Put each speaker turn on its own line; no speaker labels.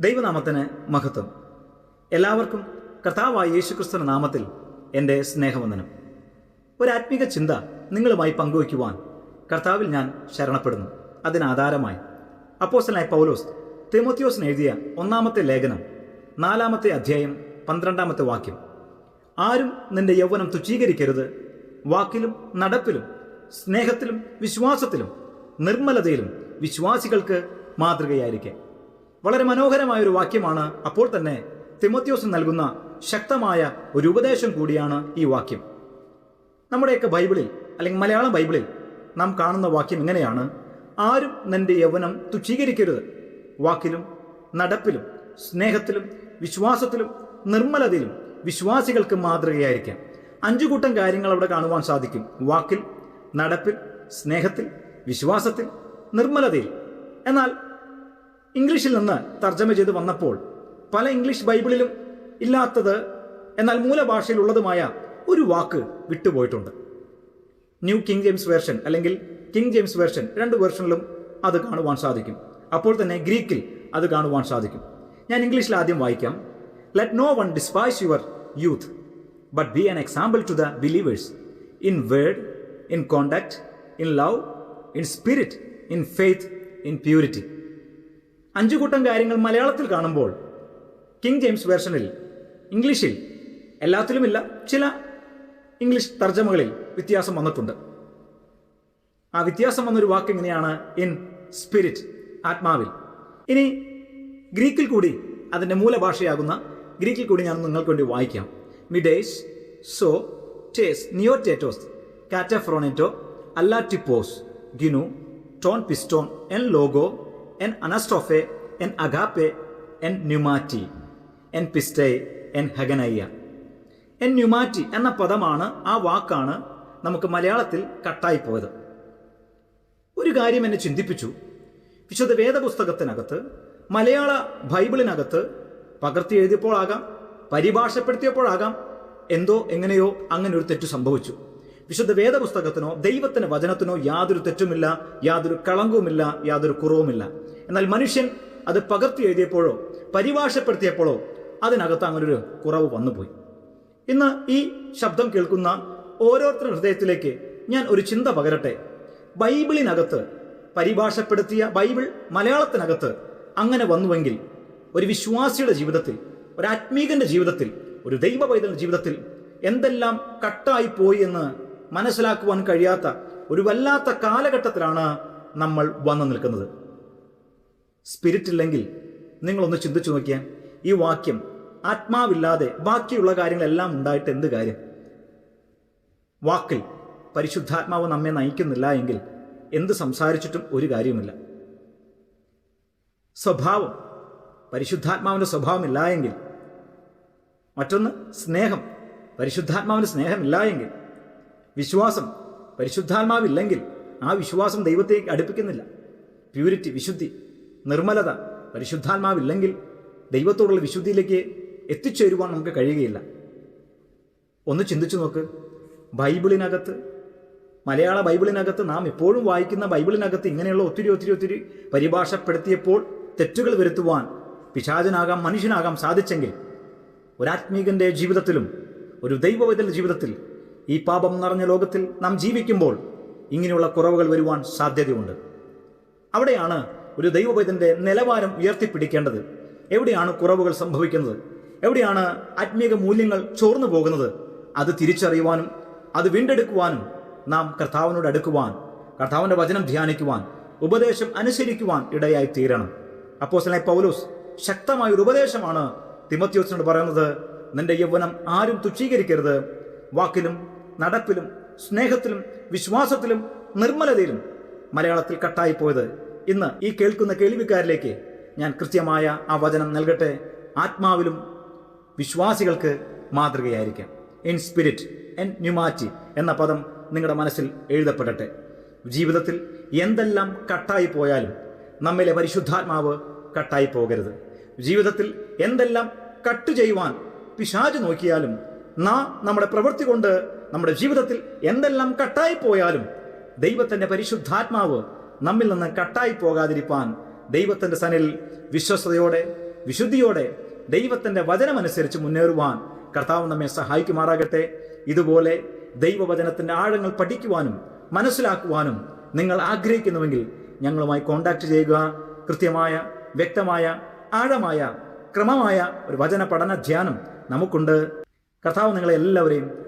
ദൈവനാമത്തിന് മഹത്വം. എല്ലാവർക്കും കർത്താവായ യേശുക്രിസ്തുവിന്റെ നാമത്തിൽ എന്റെ സ്നേഹവന്ദനം. ഒരു ആത്മീക ചിന്ത നിങ്ങളുമായി പങ്കുവയ്ക്കുവാൻ കർത്താവിൽ ഞാൻ ശരണപ്പെടുന്നു. അതിനാധാരമായി അപ്പോസ്റ്റലായ പൗലോസ് തിമോത്യോസിന് എഴുതിയ ഒന്നാമത്തെ ലേഖനം നാലാമത്തെ അധ്യായം പന്ത്രണ്ടാമത്തെ വാക്യം. ആരും നിന്റെ യൗവനം തുച്ഛീകരിക്കരുത്. വാക്കിലും നടപ്പിലും സ്നേഹത്തിലും വിശ്വാസത്തിലും നിർമ്മലതയിലും വിശ്വാസികൾക്ക് മാതൃകയായിരിക്കെ. വളരെ മനോഹരമായ ഒരു വാക്യമാണ് അപ്പോൾ തന്നെ തിമത്യോസ് നൽകുന്ന ശക്തമായ ഒരു ഉപദേശം കൂടിയാണ് ഈ വാക്യം. നമ്മുടെയൊക്കെ ബൈബിളിൽ അല്ലെങ്കിൽ മലയാളം ബൈബിളിൽ നാം കാണുന്ന വാക്യം ഇങ്ങനെയാണ്. ആരും നിന്റെ യൗവനം തുച്ഛീകരിക്കരുത്. വാക്കിലും നടപ്പിലും സ്നേഹത്തിലും വിശ്വാസത്തിലും നിർമ്മലതയിലും വിശ്വാസികൾക്ക് മാതൃകയായിരിക്കാം. അഞ്ചു കൂട്ടം കാര്യങ്ങൾ അവിടെ കാണുവാൻ സാധിക്കും. വാക്കിൽ നടപ്പിൽ സ്നേഹത്തിൽ വിശ്വാസത്തിൽ നിർമ്മലതയിൽ. എന്നാൽ ഇംഗ്ലീഷിൽ നിന്ന് തർജമ ചെയ്ത് വന്നപ്പോൾ പല ഇംഗ്ലീഷ് ബൈബിളിലും ഇല്ലാത്തത് എന്നാൽ മൂലഭാഷയിലുള്ളതുമായ ഒരു വാക്ക് വിട്ടുപോയിട്ടുണ്ട്. ന്യൂ കിങ് ജെയിംസ് വേർഷൻ അല്ലെങ്കിൽ കിങ് ജെയിംസ് വേർഷൻ രണ്ട് വേർഷനിലും അത് കാണുവാൻ സാധിക്കും. അപ്പോൾ തന്നെ ഗ്രീക്കിൽ അത് കാണുവാൻ സാധിക്കും. ഞാൻ ഇംഗ്ലീഷിൽ ആദ്യം വായിക്കാം. Let no one despise your youth but be an example to the believers in word in contact in love in spirit in faith in purity അഞ്ചു കൂട്ടം കാര്യങ്ങൾ മലയാളത്തിൽ കാണുമ്പോൾ കിങ് ജെയിംസ് വേർഷനിൽ ഇംഗ്ലീഷിൽ എല്ലാത്തിലുമില്ല ചില ഇംഗ്ലീഷ് തർജമകളിൽ വ്യത്യാസം വന്നിട്ടുണ്ട്. ആ വ്യത്യാസം വന്നൊരു വാക്ക് ഇങ്ങനെയാണ് ഇൻ സ്പിരിറ്റ് ആത്മാവിൽ. ഇനി ഗ്രീക്കിൽ കൂടി അതിന്റെ മൂലഭാഷയാകുന്ന ഗ്രീക്കിൽ കൂടി ഞാൻ നിങ്ങൾക്ക് വേണ്ടി വായിക്കാം. മിഡേസ് സോ ടേസ് നിയോറ്റേറ്റോസ് കാറ്റഫ്രോണേറ്റോ അല്ലാറ്റിപ്പോസ് ഗിനു ടോൺ പിസ്റ്റോൺ എൻ ലോഗോ എൻ അനസ്ട്രോഫെ എൻ അഗാപ്പെ എൻ ന്യൂമാറ്റി എൻ പിസ്റ്റേ എൻ ഹഗനയ്യ. എൻ ന്യൂമാറ്റി എന്ന പദമാണ് ആ വാക്കാണ് നമുക്ക് മലയാളത്തിൽ കട്ടായി പോയത്. ഒരു കാര്യം എന്നെ ചിന്തിപ്പിച്ചു. വിശുദ്ധ വേദപുസ്തകത്തിനകത്ത് മലയാള ബൈബിളിനകത്ത് പകർത്തി എഴുതിയപ്പോഴാകാം പരിഭാഷപ്പെടുത്തിയപ്പോഴാകാം എന്തോ എങ്ങനെയോ അങ്ങനെ ഒരു തെറ്റ് സംഭവിച്ചു. വിശുദ്ധ വേദപുസ്തകത്തിനോ ദൈവത്തിന്റെ വചനത്തിനോ യാതൊരു തെറ്റുമില്ല യാതൊരു കളങ്കവുമില്ല യാതൊരു കുറവുമില്ല. എന്നാൽ മനുഷ്യൻ അത് പകർത്തി എഴുതിയപ്പോഴോ പരിഭാഷപ്പെടുത്തിയപ്പോഴോ അതിനകത്ത് അങ്ങനൊരു കുറവ് വന്നുപോയി. ഇന്ന് ഈ ശബ്ദം കേൾക്കുന്ന ഓരോരുത്തരുടെ ഹൃദയത്തിലേക്ക് ഞാൻ ഒരു ചിന്ത പകരട്ടെ. ബൈബിളിനകത്ത് പരിഭാഷപ്പെടുത്തിയ ബൈബിൾ മലയാളത്തിനകത്ത് അങ്ങനെ വന്നുവെങ്കിൽ ഒരു വിശ്വാസിയുടെ ജീവിതത്തിൽ ഒരു ആത്മീകന്റെ ജീവിതത്തിൽ ഒരു ദൈവ ജീവിതത്തിൽ എന്തെല്ലാം കട്ടായി പോയി എന്ന് മനസ്സിലാക്കുവാൻ കഴിയാത്ത ഒരു വല്ലാത്ത കാലഘട്ടത്തിലാണ് നമ്മൾ വന്നു നിൽക്കുന്നത്. സ്പിരിറ്റ് ഇല്ലെങ്കിൽ നിങ്ങളൊന്ന് ചിന്തിച്ചു നോക്കിയാൽ ഈ വാക്യം ആത്മാവില്ലാതെ ബാക്കിയുള്ള കാര്യങ്ങളെല്ലാം ഉണ്ടായിട്ട് എന്ത് കാര്യം? വാക്കിൽ പരിശുദ്ധാത്മാവ് നമ്മെ നയിക്കുന്നില്ല എങ്കിൽ എന്ത് സംസാരിച്ചിട്ടും ഒരു കാര്യവുമില്ല. സ്വഭാവം പരിശുദ്ധാത്മാവിന്റെ സ്വഭാവമില്ല എങ്കിൽ മറ്റൊന്ന് സ്നേഹം പരിശുദ്ധാത്മാവിന് സ്നേഹമില്ല എങ്കിൽ വിശ്വാസം പരിശുദ്ധാത്മാവില്ലെങ്കിൽ ആ വിശ്വാസം ദൈവത്തേക്ക് അടുപ്പിക്കുന്നില്ല. പ്യൂരിറ്റി വിശുദ്ധി നിർമ്മലത പരിശുദ്ധാത്മാവില്ലെങ്കിൽ ദൈവത്തോടുള്ള വിശുദ്ധിയിലേക്ക് എത്തിച്ചേരുവാൻ നമുക്ക് കഴിയുകയില്ല. ഒന്ന് ചിന്തിച്ചു നോക്ക്. ബൈബിളിനകത്ത് മലയാള ബൈബിളിനകത്ത് നാം എപ്പോഴും വായിക്കുന്ന ബൈബിളിനകത്ത് ഇങ്ങനെയുള്ള ഒത്തിരി ഒത്തിരി ഒത്തിരി പരിഭാഷപ്പെടുത്തിയപ്പോൾ തെറ്റുകൾ വരുത്തുവാൻ പിശാചനാകാം മനുഷ്യനാകാം സാധിച്ചെങ്കിൽ ഒരാത്മീകന്റെ ജീവിതത്തിലും ഒരു ദൈവവൈതൽ ജീവിതത്തിൽ ഈ പാപം നിറഞ്ഞ ലോകത്തിൽ നാം ജീവിക്കുമ്പോൾ ഇങ്ങനെയുള്ള കുറവുകൾ വരുവാൻ സാധ്യതയുണ്ട്. അവിടെയാണ് ഒരു ദൈവവൈതന്റെ നിലവാരം ഉയർത്തിപ്പിടിക്കേണ്ടത്. എവിടെയാണ് കുറവുകൾ സംഭവിക്കുന്നത്? എവിടെയാണ് ആത്മീക മൂല്യങ്ങൾ ചോർന്നു പോകുന്നത്? അത് തിരിച്ചറിയുവാനും അത് വീണ്ടെടുക്കുവാനും നാം കർത്താവിനോട് അടുക്കുവാൻ കർത്താവിന്റെ വചനം ധ്യാനിക്കുവാൻ ഉപദേശം അനുസരിക്കുവാൻ ഇടയായി തീരണം. അപ്പോസലായി പൗലോസ് ശക്തമായ ഒരു ഉപദേശമാണ് തിമത്യോസിനോട് പറയുന്നത് നിന്റെ യൗവനം ആരും തുച്ഛീകരിക്കരുത്. വാക്കിലും നടപ്പിലും സ്നേഹത്തിലും വിശ്വാസത്തിലും നിർമ്മലതയിലും മലയാളത്തിൽ കട്ടായി പോയത്. ഇന്ന് ഈ കേൾക്കുന്ന കേൾവിക്കാരിലേക്ക് ഞാൻ കൃത്യമായ ആ വചനം നൽകട്ടെ. ആത്മാവിലും വിശ്വാസികൾക്ക് മാതൃകയായിരിക്കാം. ഇൻ സ്പിരിറ്റ് എൻ ന്യൂമാറ്റി എന്ന പദം നിങ്ങളുടെ മനസ്സിൽ എഴുതപ്പെടട്ടെ. ജീവിതത്തിൽ എന്തെല്ലാം കട്ടായി പോയാലും നമ്മിലെ പരിശുദ്ധാത്മാവ് കട്ടായി പോകരുത്. ജീവിതത്തിൽ എന്തെല്ലാം കട്ട് ചെയ്യുവാൻ പിശാജ് നോക്കിയാലും നാം നമ്മുടെ പ്രവൃത്തി കൊണ്ട് നമ്മുടെ ജീവിതത്തിൽ എന്തെല്ലാം കട്ടായി പോയാലും ദൈവത്തിന്റെ പരിശുദ്ധാത്മാവ് നമ്മിൽ നിന്ന് കട്ടായി പോകാതിരിക്കാൻ ദൈവത്തിന്റെ സനിൽ വിശ്വസതയോടെ വിശുദ്ധിയോടെ ദൈവത്തിന്റെ വചനമനുസരിച്ച് മുന്നേറുവാൻ കർത്താവ് നമ്മെ സഹായിക്കുമാറാകട്ടെ. ഇതുപോലെ ദൈവവചനത്തിന്റെ ആഴങ്ങൾ പഠിക്കുവാനും മനസ്സിലാക്കുവാനും നിങ്ങൾ ആഗ്രഹിക്കുന്നുവെങ്കിൽ ഞങ്ങളുമായി കോൺടാക്ട് ചെയ്യുക. കൃത്യമായ വ്യക്തമായ ആഴമായ ക്രമമായ ഒരു വചന പഠന ധ്യാനം നമുക്കുണ്ട്. കർത്താവ് നിങ്ങളെ എല്ലാവരെയും